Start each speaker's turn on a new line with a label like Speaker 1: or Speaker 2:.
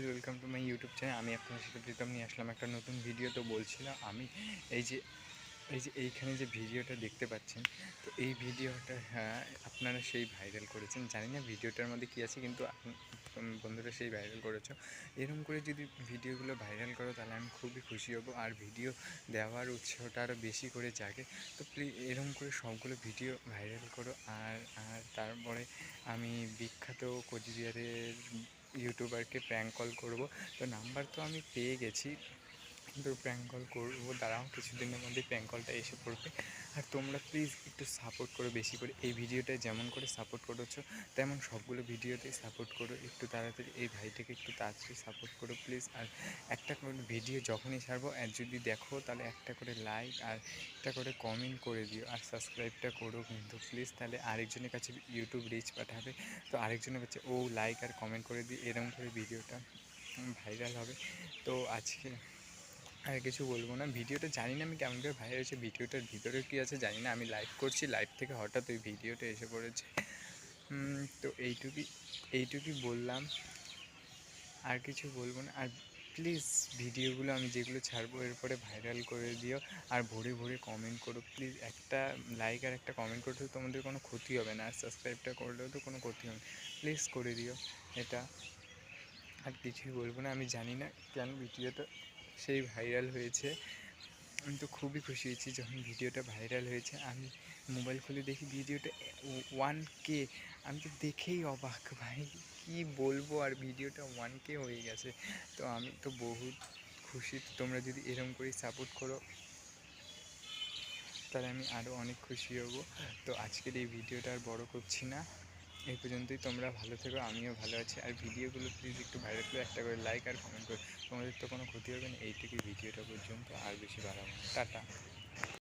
Speaker 1: Guys welcome to my YouTube channel আমি আপনার সাথে প্রীতম নিয়ে আসলাম একটা নতুন ভিডিও তো বলছিলাম আমি এই যে এই যে এইখানে যে ভিডিওটা দেখতে পাচ্ছেন, তো এই ভিডিওটা হ্যাঁ আপনারা সেই ভাইরাল করেছেন। জানি না ভিডিওটার মধ্যে কী আছে, কিন্তু বন্ধুরা সেই ভাইরাল করেছ। এরকম করে যদি ভিডিওগুলো ভাইরাল করো, তাহলে আমি খুবই খুশি হব। আর ভিডিও দেওয়ার উৎসাহটা আরও বেশি করে জাগে। তো প্লিজ এরকম করে সবগুলো ভিডিও ভাইরাল করো। আর আর তারপরে আমি বিখ্যাত কোচবিহারের ইউটিউবারকে প্র্যাঙ্ক কল করব। তো নাম্বার তো আমি পেয়ে গেছি। কিন্তু প্র্যাঙ্ক কল করব। দাঁড়াও, কিছুদিনের মধ্যে প্র্যাঙ্ক কলটা এসে পড়বে। আর তোমরা প্লিজ একটু সাপোর্ট করো বেশি করে। এই ভিডিওটায় যেমন করে সাপোর্ট করেছ, তেমন সবগুলো ভিডিওতেই সাপোর্ট করো। একটু তাড়াতাড়ি এই ভাইটাকে একটু তাড়াতাড়ি সাপোর্ট করো প্লিজ আর একটা করে ভিডিও যখনই ছাড়বো, আর যদি দেখো, তাহলে একটা করে লাইক আর একটা করে কমেন্ট করে দিও। আর সাবস্ক্রাইবটা করো কিন্তু প্লিজ তাহলে আরেকজনের কাছে ইউটিউব রিচ পাঠাবে। তো আরেকজনের কাছে ও লাইক আর কমেন্ট করে দিই এরকম করে ভিডিওটা ভাইরাল হবে। তো আজকে আর কিছু বলব না। ভিডিওটা জানি না আমি কেমন করে ভাইরাল হয়েছে, ভিডিওটার ভিতরে কী আছে জানি না। আমি লাইভ করছি লাইভ থেকে হঠাৎ ওই ভিডিওটা এসে পড়েছে। তো এইটুকুই এইটুকুই বললাম। আর কিছু বলব না। আর প্লিজ ভিডিওগুলো আমি যেগুলো ছাড়বো এরপরে ভাইরাল করে দিও। আর ভরে ভরে কমেন্ট করো। প্লিজ একটা লাইক আর একটা কমেন্ট করতে তোমাদের কোনো ক্ষতি হবে না। আর সাবস্ক্রাইবটা করলেও তো কোনো ক্ষতি হবে না। প্লিজ করে দিও এটা। আর কিছুই বলব না। আমি জানি না কেন ভিডিওটা সেই ভাইরাল হয়েছে। আমি তো খুবই খুশি হয়েছি যখন ভিডিওটা ভাইরাল হয়েছে। আমি মোবাইল খুলে দেখি ভিডিওটা ওয়ান কে আমি তো দেখেই অবাক, ভাই, কি বলব? আর ভিডিওটা ওয়ান কে হয়ে গেছে। তো আমি তো বহুত খুশি। তোমরা যদি এরকম করে সাপোর্ট করো, তাহলে আমি আরও অনেক খুশি হব। তো আজকের এই ভিডিওটা আর বড় করছি না। এই পর্যন্তই। তোমরা ভালো থেকো, আমিও ভালো আছি। আর ভিডিওগুলো প্লিজ একটু ভাইরাল করে একটা করে লাইক আর কমেন্ট করো। তোমাদের তো কোনো ক্ষতি হবে না, এইটুকুই ভিডিওটা পর্যন্ত। আর বেশি বাড়াবো টাটা।